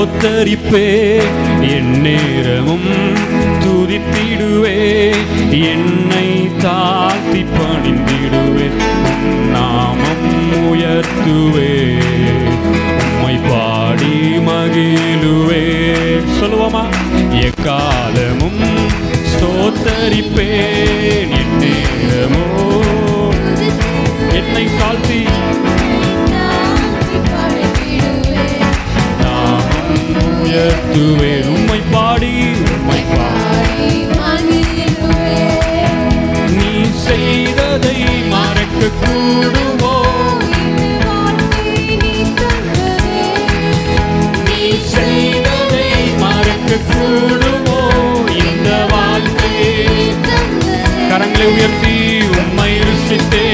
ஸ்தோத்தரிப்பே என் நேரமும் துதித்திடுவே என்னை தாழ்த்தி பணிந்திடுவே நாமம் உயர்த்துவே உம்மை பாடி மகிழுவே. சொல்லுவோமா? எக்காலமும் ஸ்தோத்தரிப்பேன் என் நேரமோ என்னை தாழ்த்தி மகிழ்வேன் உம்மை பாடி உம்மை பாடி. நீ செய்ததை மறக்க கூடுவோ. நீ செய்ததை மறக்க கூடுவோ. இந்த வாழ்க்கையே கரங்களை உயர்த்தி உம்மை ருசித்தே.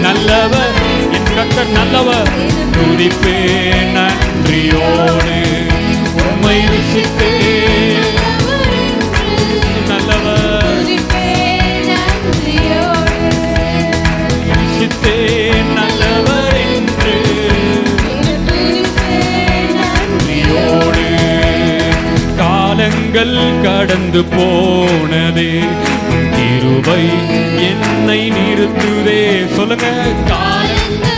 நல்லவர் என் கத்தர் நல்லவர். துதிப்பே நன்றியோடு கடந்து போனதே. கிருபை என்னை நிறுத்துதே. சொல்லுங்க. காலங்கள்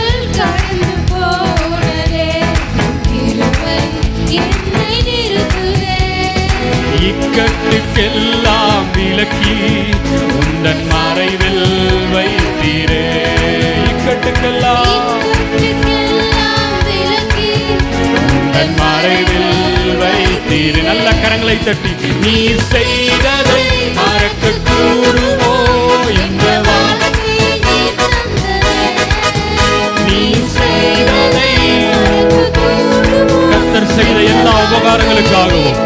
இக்கட்டுக்கெல்லாம் விலக்கி உந்தன் மறைவில் வைத்தீரே. இக்கட்டுக்கெல்லாம் வைத்தீரே நல்ல கரங்களை தட்டி நீ செய்ததை மறக்க கூடுமோ இந்த நீ செய்ததை கத்தர் செய்த எல்லா உபகாரங்களுக்காகவும்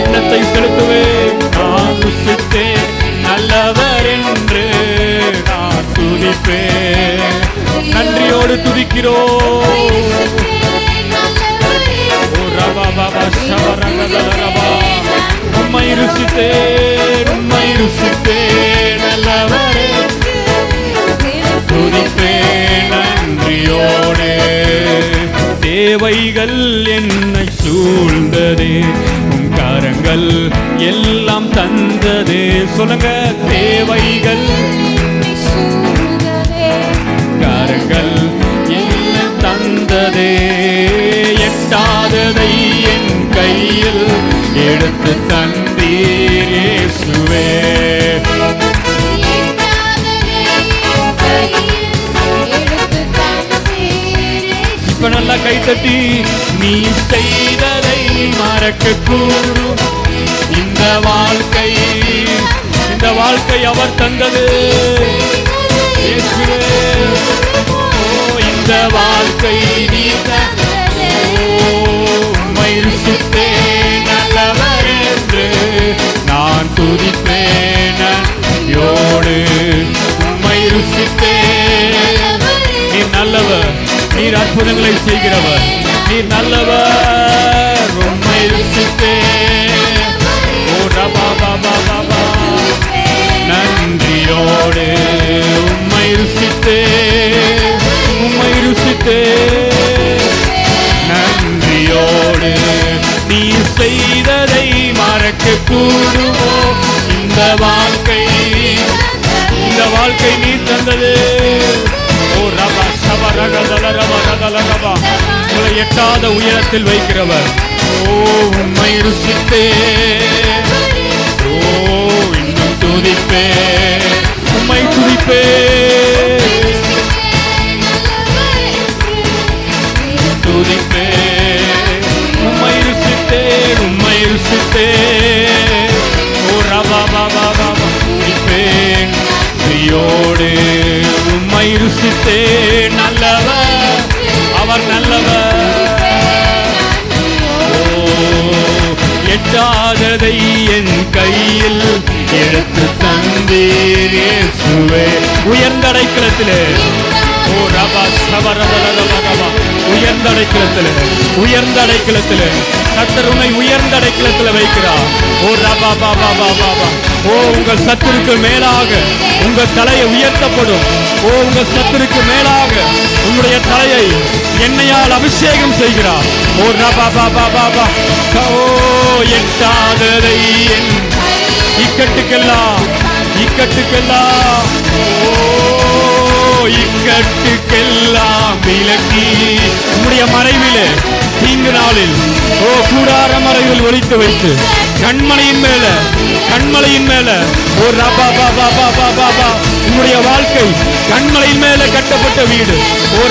எண்ணத்தை செலுத்துவே. நான் ருசித்தேன் நல்லவர் என்று நான் துதிப்பேன். நன்றியோடு துதிக்கிறோம். தேவைகள் என்னை சூழ்ந்ததே? உம் கரங்கள் எல்லாம் தந்ததே. சொல்லுங்க தேவைகள். கரங்கள் எல்லாம் தந்ததே. எட்டாததை என் கையில் எடுத்து இப்ப நல்லா கைத்தட்டி நீ செய்ததை மறக்க கூடும் இந்த வாழ்க்கை இந்த வாழ்க்கை அவர் தந்தது. நீர் அற்புதங்களை செய்கிறவர். நீர் நல்லவர் உண்மை ருசித்தேன். ஓ ரபா பாபா பாபா நன்றியோடு உண்மை ருசித்தே உண்மை ருசித்தே நன்றியோடு நீ செய்ததை மறக்க கூடுமோ இந்த வாழ்க்கை இந்த வாழ்க்கை நீ தந்தது. உங்களை எட்டாத உயரத்தில் வைக்கிறவர். ஓ உண்மை ருசித்தே ஓ இன்னும் துதிப்பே. உம்மை துதிப்பே. துதிப்பே. உண்மை ருசித்தே உண்மை ருசித்தே ஓ ரபா பாபா பாபா துதிப்பேன். பிரியோடு உம்மை எட்டாததை என் கையில் எடுத்து தந்தீர் சுவே உயர்ந்த அடைக்கலத்திலே உயர்ந்த அடைக்கலத்தில் உயர்ந்த அடைக்கலத்தில் கர்த்தர் உன்னை உயர்ந்த அடைக்கலத்தில் வைக்கிறார். ஓ ரபா பாபா பாபா பா. ஓ உங்கள் சத்துருக்கு மேலாக உங்கள் தலையை உயர்த்தப்படும். ஓ உங்கள் சத்துருக்கு மேலாக உங்களுடைய தலையை என்னையால் அபிஷேகம் செய்கிறார். ஓ ரபா பாபா பாபா ஓ எட்டாததை இக்கட்டுக்கெல்லாம் இக்கட்டுக்கெல்லாம். ஓ இக்கட்டுக்கெல்லாம் விலக்கி உம்முடைய மறைவிலே தீங்கு நாளில் ஓ கூடார மறைவில் ஒழித்து வைத்து கண்மலையின் மேல கண்மலையின் மேல ஓ ரபா பாபா பாபா பாபா உங்களுடைய வாழ்க்கை கண்மலையின் மேல கட்டப்பட்ட வீடு. ஓ